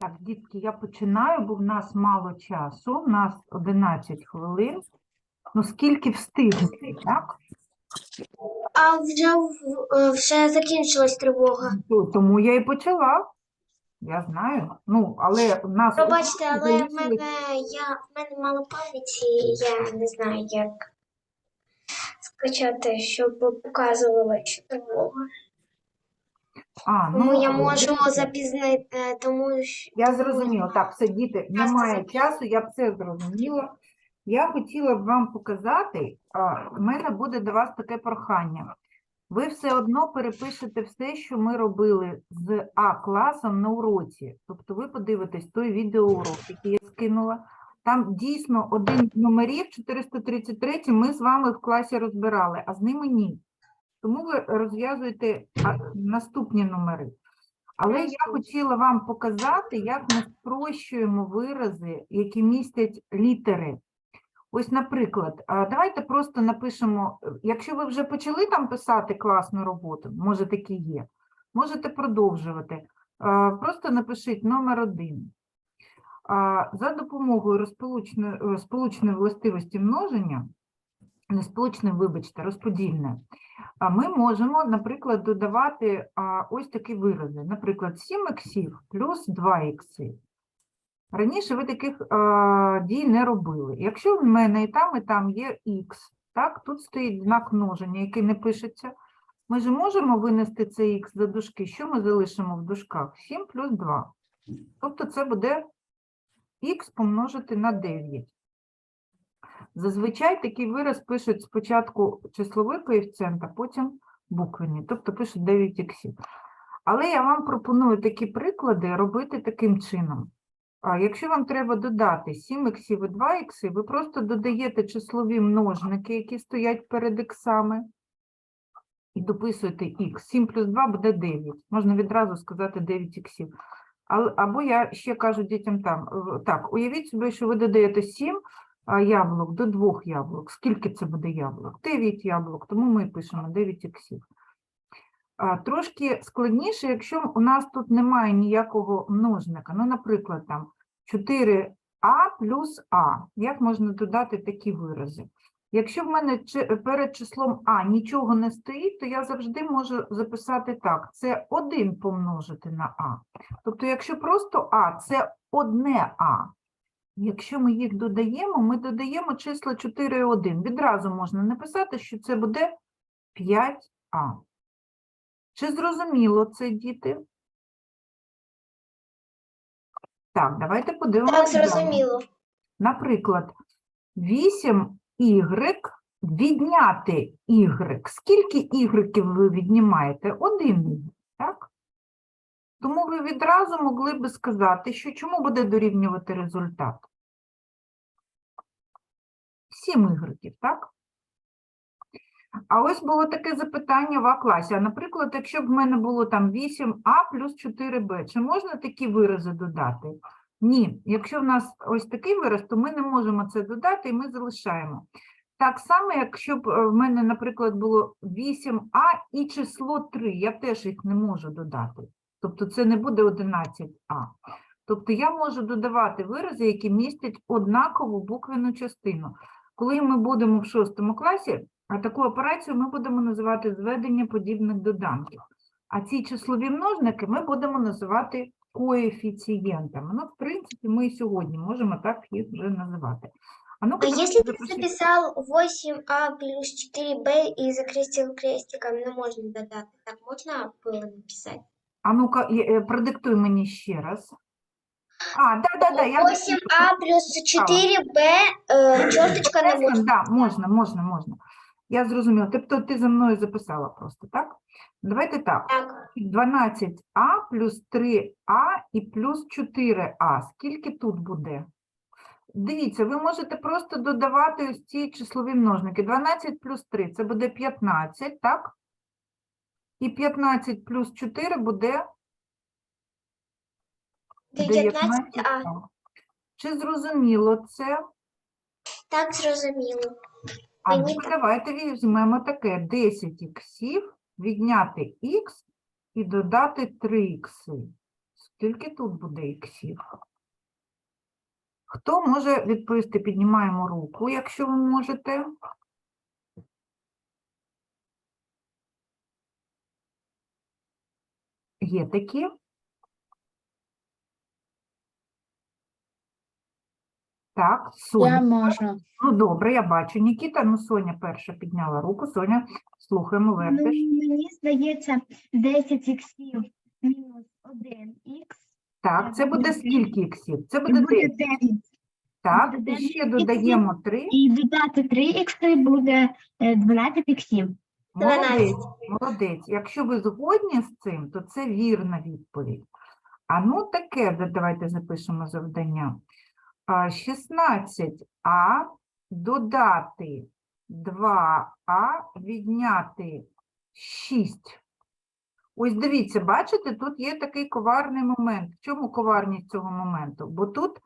Так, дітки, я починаю, бо в нас мало часу, в нас 11 хвилин. Ну, скільки встигнете, так? А вже, в- е, вже закінчилась тривога. То- Тому я і почала. Я знаю. Ну, але в нас Пробачте, але в мене, я, в мене мало пам'яті, я не знаю, як скачати, щоб показувало, що тривога. А, Тому ну, я добре. можу запізнити, е, тому що Я зрозуміла. Так, все, діти, немає часу, я все зрозуміла. Я хотіла б вам показати, а, в мене буде до вас таке прохання. Ви все одно перепишете все, що ми робили з А-класом на уроці. Тобто ви подивитесь той відеоурок, який я скинула. Там дійсно один з номерів, 433, ми з вами в класі розбирали, а з ними ні. Тому ви розв'язуєте наступні номери. Але я хотіла вам показати, як ми спрощуємо вирази, які містять літери. Ось, наприклад, давайте просто напишемо, е, якщо ви вже почали там писати класну роботу, може такі є, можете продовжувати. Просто напишіть номер один. За допомогою е, сполучної властивості множення, не сполучної, вибачте, розподільне, ми можемо, наприклад, додавати ось такі вирази. Наприклад, 7 іксів плюс 2 ікси. Раніше ви таких дій не робили. Якщо в мене і там, і там є х, так, тут стоїть знак множення, який не пишеться. Ми ж можемо винести цей х за дужки. Що ми залишимо в дужках? 7 плюс 2. Тобто це буде х помножити на 9. Зазвичай такий вираз пишуть спочатку числовий коефіцієнт, а потім буквений, тобто пишуть 9 іксів. Але я вам пропоную такі приклади робити таким чином. А якщо вам треба додати 7 іксів і 2 ікси, ви просто додаєте числові множники, які стоять перед іксами, і дописуєте х. 7 плюс 2 буде 9. Можна відразу сказати 9 іксів. Або я ще кажу дітям там, так, уявіть собі, що ви додаєте 7 а, яблук до 2 яблук. Скільки це буде яблук? 9 яблук, тому ми пишемо 9 іксів. Трошки складніше, якщо у нас тут немає ніякого множника. Ну, наприклад, там 4а плюс а. Як можна додати такі вирази? Якщо в мене перед числом а нічого не стоїть, то я завжди можу записати так: це 1 помножити на а. Тобто, якщо просто а, це одне а. Якщо ми їх додаємо, ми додаємо числа 4 і 1. Відразу можна написати, що це буде 5а. Чи зрозуміло це, діти? Так, давайте так подивимося. далі. зрозуміло. Наприклад, 8y відняти y. Скільки ігреків ви віднімаєте? Один так? Тому ви відразу могли би сказати, що чому буде дорівнювати результат? 7 ігреків, так? А ось було таке запитання в А-класі. А, наприклад, якщо б в мене було там 8а плюс 4b, чи можна такі вирази додати? Ні. Якщо в нас ось такий вираз, то ми не можемо це додати, і ми залишаємо. Так само, якщо б е, в мене, наприклад, було 8а і число 3, я теж їх не можу додати. Тобто це не буде 11а. Тобто я можу додавати вирази, які містять однакову буквену частину. Коли ми будемо в шостому класі, а таку операцію ми будемо називати зведення подібних доданків. А ці числові множники ми будемо називати коефіцієнтами. Ну, в принципі, ми і сьогодні можемо так їх вже називати. А ну А если ты записал 8а плюс 4b и закрестил крестиком, не можно додать, так можно было написать? А ну-ка, е, продиктуй мені ще раз. А, да, да, да, я 8а плюс 4b, э, черточка не Чесно, да, можна, можна, можна. Я зрозуміла. Тобто ти за мною записала просто, так? Давайте так. Так, 12а плюс 3а і плюс 4а. Скільки тут буде? Дивіться, ви можете просто додавати ось ці числові множники. 12 плюс 3 – це буде 15, так? І 15 плюс 4 буде 19а. Чи зрозуміло це? Так зрозуміло. А Мені ну, так. давайте візьмемо таке 10 іксів, відняти х і додати 3 ікси. Скільки тут буде іксів? Хто може відповісти? Піднімаємо руку, якщо ви можете. Є такі? Так, Соня. Я можу. Ну, добре, я бачу. Нікіта, ну, Соня перша підняла руку. Соня, слухаємо, Ну, вертиш. мені здається, 10 іксів мінус 1 ікс Так, це буде скільки іксів? Це буде буде 9. 9. Так, і 9 ще додаємо 3. І додати 3 ікси буде е, 12 іксів. Молодець, молодець. Якщо ви згодні з цим, то це вірна відповідь. А ну таке, давайте запишемо завдання. 16а додати 2а відняти 6. Ось дивіться, бачите, тут є такий коварний момент. В чому коварність цього моменту? Бо тут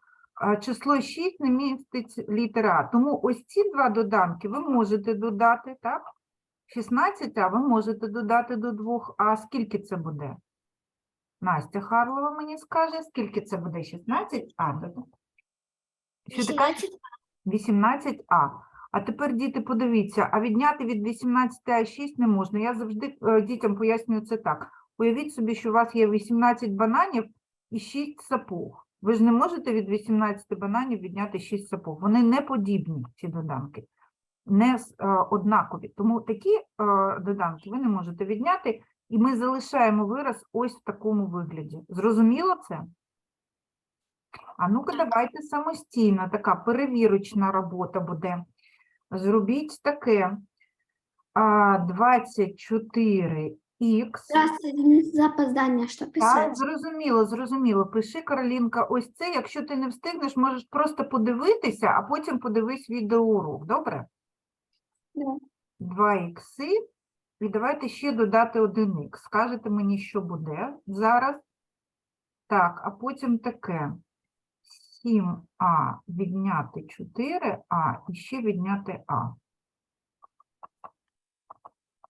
число 6 не містить літера Тому ось ці два доданки ви можете додати, так? 16, а ви можете додати до 2, а скільки це буде? Кажа Харлова мені скаже, скільки це буде 16, а дода- Що ти кажеш? 18а. А тепер, діти, подивіться, а відняти від 18а 6 не можна. Я завжди е, дітям пояснюю це так. Уявіть собі, що у вас є 18 бананів і 6 сапог. Ви ж не можете від 18 бананів відняти 6 сапог. Вони не подібні, ці доданки, не е, однакові. Тому такі е, доданки ви не можете відняти, і ми залишаємо вираз ось в такому вигляді. Зрозуміло це? А ну-ка, давайте самостійно, така перевірочна робота буде. Зробіть таке. 24х. Здравствуйте, що Так, зрозуміло, зрозуміло. Пиши, Каролінка, ось це. Якщо ти не встигнеш, можеш просто подивитися, а потім подивись відеоурок, добре? Да. 2х. І давайте ще додати 1х. Скажете мені, що буде зараз. Так, а потім таке. 7а відняти 4а і ще відняти а.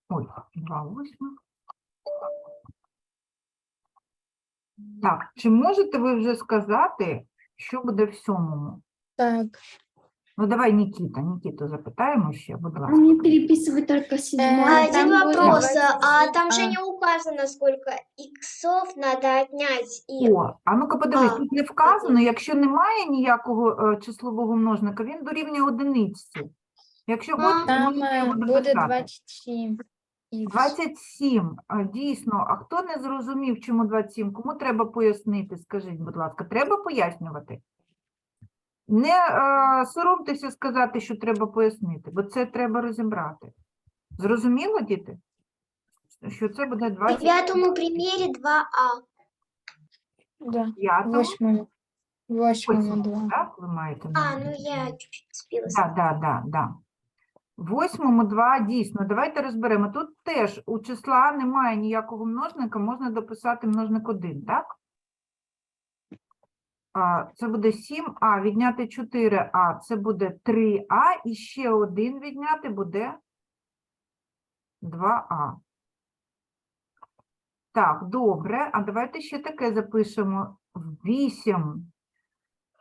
Ой, 2 восьмих. Так, чи можете ви вже сказати, що буде в сьомому? Так. Ну, давай Нікіта, Нікіту запитаємо ще, будь ласка. Мені переписувати тільки седьмое. А, Один там вопрос, а там же не указано, сколько иксов надо отнять. И О, а ну-ка подивись, А, тут не вказано, якщо немає ніякого е, числового множника, він дорівнює одиниці. Якщо А, хочете, Там е, його буде дописати. 27. ікс. 27, а, дійсно. А хто не зрозумів, чому 27? Кому треба пояснити? Скажіть, будь ласка, треба пояснювати? Не е, соромтеся сказати, що треба пояснити, бо це треба розібрати. Зрозуміло, діти? Що це буде в 25? девятому примере 2а. Да. Восьмому. Восьмому, два. Так, ви маєте на А, увазі? ну я чуть-чуть спилась. Так, так, так, так. Восьмому 2, дійсно. Давайте розберемо. Тут теж у числа немає ніякого множника, можна дописати множник 1, так? Це буде 7а, відняти 4а, це буде 3а, і ще один відняти буде 2а. Так, добре. А давайте ще таке запишемо. 8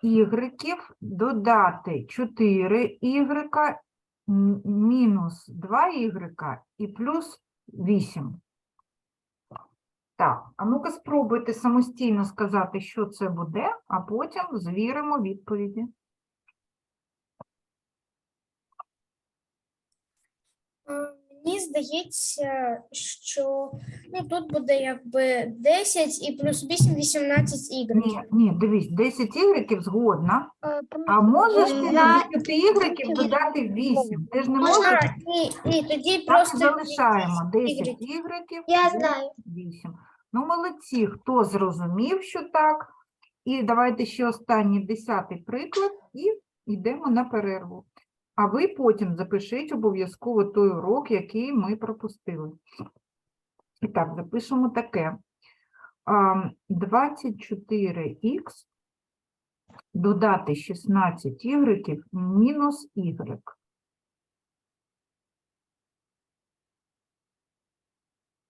ігреків додати 4 ігрека м- мінус 2 ігрека і плюс 8. Так, а ну-ка спробуйте самостійно сказати, що це буде, а потім звіримо відповіді. Е, Мені здається, що ну, тут буде якби 10 і плюс 8 18 ігрів. Ні, ні, дивись, 10 ігреків згодна, Е, а можеш ти Да. до 10 ігреків додати 8. Ти ж не можеш, Можна ні, ні, тоді так просто залишаємо 10 ігреків. ігреків. Я знаю. 8. Ну, молодці, хто зрозумів, що так. І давайте ще останній десятий приклад і йдемо на перерву. А ви потім запишіть обов'язково той урок, який ми пропустили. І так, запишемо таке. 24х додати 16 ігреків мінус y.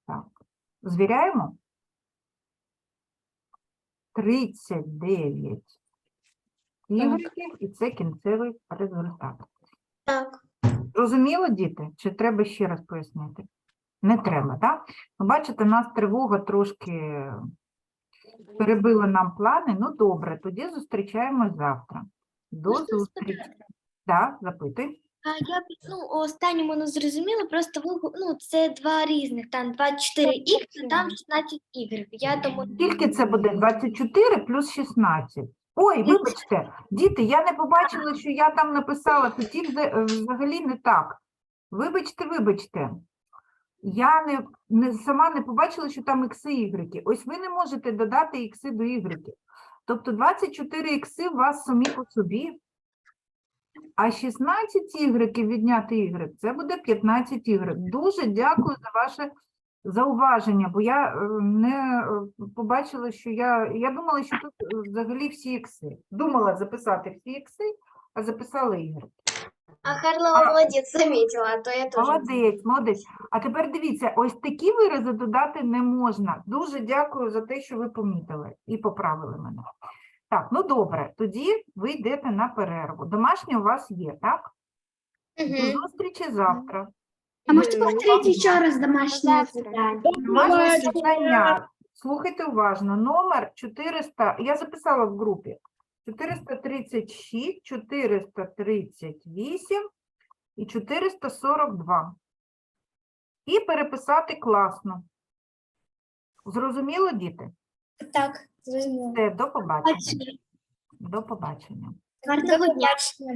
Так, Звіряємо? 39 ігреків, і це кінцевий результат. Так. Розуміло, діти? Чи треба ще раз пояснити? Не треба, так? Ну, бачите, нас тривога трошки перебила нам плани. Ну, добре, тоді зустрічаємось завтра. До Можна зустрічі. спитати? Так, запитуй. А я ну, останньому не зрозуміла, просто ви, ну, це два різних, там 24 х, там 16 y. Я тому Скільки це буде? 24 плюс 16. Ой, вибачте, діти, я не побачила, що я там написала, тоді вза- взагалі не так. Вибачте, вибачте. Я не, не, сама не побачила, що там ікси і ігреки. Ось ви не можете додати ікси до ігреків. Тобто 24 ікси у вас самі по собі, а 16 ігреків відняти ігрек, це буде 15 ігрек. Дуже дякую за ваше зауваження, бо я е, не е, побачила, що я. Я думала, що тут е, взагалі всі ікси. Думала записати всі ікси, а записала ігри. А Харлова молодец, заметила, а то я тоже. Молодець, молодець. А тепер дивіться, ось такі вирази додати не можна. Дуже дякую за те, що ви помітили і поправили мене. Так, ну добре, тоді ви йдете на перерву. Домашнє у вас є, так? До зустрічі завтра. А можете повторити ще раз домашнє завдання? Домашнє завдання. Слухайте уважно. Номер 400, я записала в групі. 436, 438 і 442. І переписати класно. Зрозуміло, діти? Так, зрозуміло. Все, до побачення. До побачення. гарного дня. Побачення.